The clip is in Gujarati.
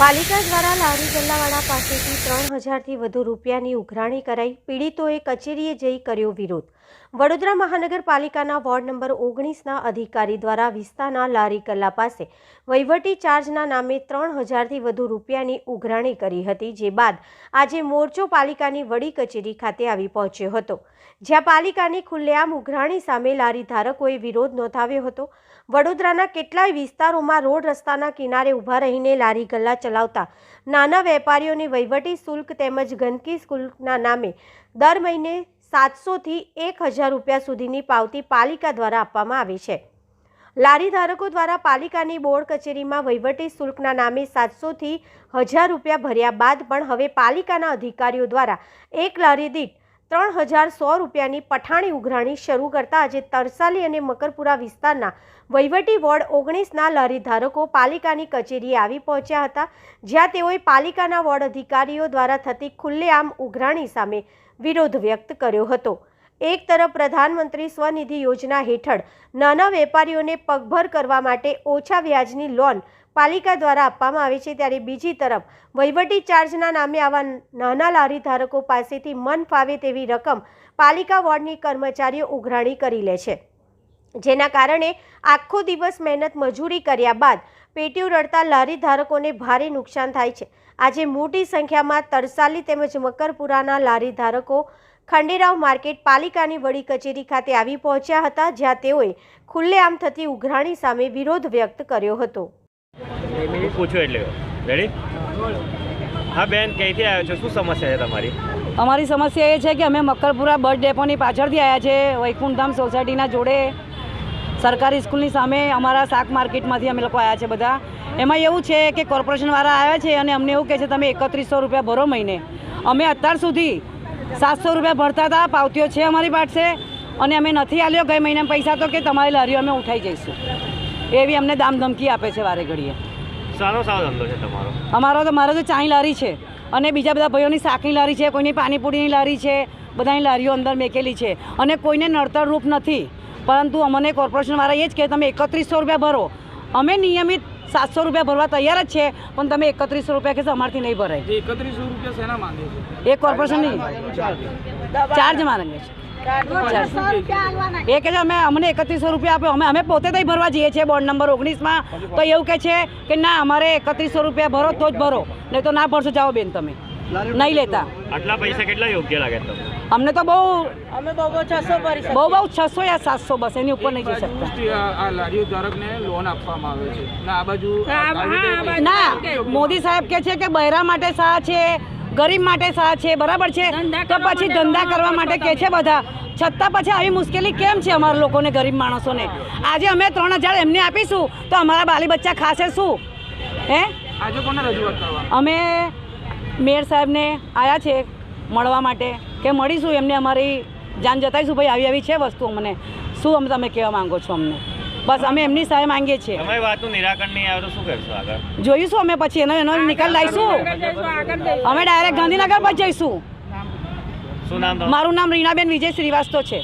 પાલિકા દ્વારા લારી ગલ્લાવાળા પાસેથી ત્રણ હજારથી વધુ રૂપિયાની ઉઘરાણી કરાઈ. પીડિતોએ કચેરીએ જઈ કર્યો વિરોધ. વડોદરા મહાનગરપાલિકાના વોર્ડ નંબર ઓગણીસના અધિકારી દ્વારા વિસ્તારના લારી કલ્લા પાસે વહીવટી ચાર્જના નામે ત્રણ હજારથી વધુ રૂપિયાની ઉઘરાણી કરી હતી, જે બાદ આજે મોરચો પાલિકાની વડી કચેરી ખાતે આવી પહોંચ્યો હતો. જ્યાં પાલિકાની ખુલ્લેઆમ ઉઘરાણી સામે લારી ધારકોએ વિરોધ નોંધાવ્યો હતો. વડોદરાના કેટલાય વિસ્તારોમાં રોડ રસ્તાના કિનારે ઊભા રહીને લારી ગલ્લા ચલાવતા નાના વેપારીઓને વહીવટી શુલ્ક તેમજ ગંદકી શુલ્કના નામે દર મહિને સાતસોથી એક હજાર રૂપિયા સુધીની પાવતી પાલિકા દ્વારા આપવામાં આવે છે. લારી ધારકો દ્વારા પાલિકાની બોર્ડ કચેરીમાં વહીવટી શુલ્કના નામે સાતસોથી હજાર રૂપિયા ભર્યા બાદ પણ હવે પાલિકાના અધિકારીઓ દ્વારા એક લારી દીઠ ત્રણ હજાર સો રૂપિયાની પઠાણી ઉઘરાણી શરૂ કરતા આજે તરસાલી અને મકરપુરા વિસ્તારના વહીવટી વોર્ડ ઓગણીસના લારીધારકો પાલિકાની કચેરીએ આવી પહોંચ્યા હતા, જ્યાં તેઓએ પાલિકાના વોર્ડ અધિકારીઓ દ્વારા થતી ખુલ્લેઆમ ઉઘરાણી સામે વિરોધ વ્યક્ત કર્યો હતો. એક તરફ પ્રધાનમંત્રી સ્વનિધિ યોજના હેઠળ નાના વેપારીઓને પગભર કરવા માટે ઓછા વ્યાજની લોન પાલિકા દ્વારા આપવામાં આવે છે, ત્યારે બીજી તરફ વહીવટી ચાર્જના નામે આવા નાના લારી ધારકો પાસેથી મન ફાવે તેવી રકમ પાલિકા વોર્ડની કર્મચારીઓ ઉઘરાણી કરી લે છે. જેના કારણે આખો દિવસ મહેનત મજૂરી કર્યા બાદ પેટીયું રડતા લારી ધારકોને ભારે નુકસાન થાય છે. આજે મોટી સંખ્યામાં તરસાલી તેમજ મકરપુરાના લારી ધારકો ખંડેરાવ માર્કેટ પાલિકાની વડી કચેરી ખાતે આવી પહોંચ્યા હતા જ્યાં તેઓએ ખુલ્લેઆમ થતી ઉઘરાણી સામે વિરોધ વ્યક્ત કર્યો હતો. હું એટલે. રેડી હા બેન ક્યાંથી આવ્યો છો? શું સમસ્યા છે તમારી? અમારી સમસ્યા એ છે કે અમે મકરપુરા બસ ડેપોની પાછળથી આવ્યા છે વૈકુંઠધામ સોસાયટીના જોડે. સરકારી સ્કૂલની સામે અમારા શાક માર્કેટમાંથી અમે લોકો આવ્યા છે બધા. એમાં એવું છે કે કોર્પોરેશનવાળા આવ્યા છે અને અમને એવું કહે છે તમે એકત્રીસો રૂપિયા ભરો મહિને. અમે અત્યાર સુધી સાતસો રૂપિયા ભરતા હતા પાવતીઓ છે અમારી પાસે. અને અમે નથી આલ્યો ગઈ મહિને પૈસા તો કે તમારી લારીઓ અમે ઉઠાઈ જઈશું. એવી અમને દામ ધમકી આપે છે વારે ઘડીએ. સારો સારો ધંધો છે તમારો? અમારો તો મારો તો ચાઈ લારી છે. અને બીજા બધા ભાઈઓની શાકની લારી છે કોઈની પાણીપુરીની લારી છે બધાની લારીઓ અંદર મેકેલી છે. અને કોઈને નડતર રૂપ નથી. પરંતુ અમને કોર્પોરેશનવાળા એ જ કે તમે એકત્રીસો રૂપિયા ભરો. અમે નિયમિત સાતસો રૂપિયા ભરવા તૈયાર જ છે પણ તમે એકત્રીસો રૂપિયા કહેશો અમારથી નહીં ભરાય. જે એકત્રીસો રૂપિયા શેના માંગે છે? એ કોર્પોરેશનની ચાર્જ માંગે છે. એ કે છે અમે અમને એકત્રીસો રૂપિયા આપ્યો અમે અમે પોતે તઈ ભરવા જઈએ છીએ બોર્ડ નંબર ઓગણીસમાં. તો એવું કહે છે કે ના અમારે એકત્રીસો રૂપિયા ભરો તો જ ભરો. નહીં તો ના ભરશો જાઓ બેન તમે. નહીં લેતા. આટલા પૈસા કેટલા યોગ્ય લાગે તમને? અમને તો બહુ બહુ બહુ છસો યા સાતસો બસ એની ઉપર નહીં જઈ શકતા. આ આ લારીઓ ધારકને લોન આપવામાં આવે છે. ને આ બાજુ ના મોદી સાહેબ કે છે કે બહેરા માટે સા છે ગરીબ માટે સા છે બરાબર છે? તો પછી ધંધા કરવા માટે કે છે બધા? છતાં પછી આવી મુશ્કેલી કેમ છે અમારા લોકોને ગરીબ માણસોને? આજે અમે ત્રણ હજાર એમને આપીશું તો અમારા બાલી બચ્ચા ખાશે શું? હે? આજે કોને રજૂઆત કરવા અમે મેયર સાહેબને આવ્યા છે મળવા માટે કે મળીશું એમને અમારી જાન જતાઈશું. ભાઈ આવી આવી છે વસ્તુ અમને શું અમે તમે કહેવા માંગો છો અમને? બસ અમે એમની સહાય માંગીએ છીએ. તમારી વાતનું નિરાકરણ નહીં આવે તો શું કરશું આગળ? જોઈશું અમે પછી એનો એનો નિકાલ લાવીશું. અમે ડાયરેક્ટ ગાંધીનગર પર જઈશું. શું નામ મારું નામ રીનાબેન વિજય શ્રીવાસ્તવ છે.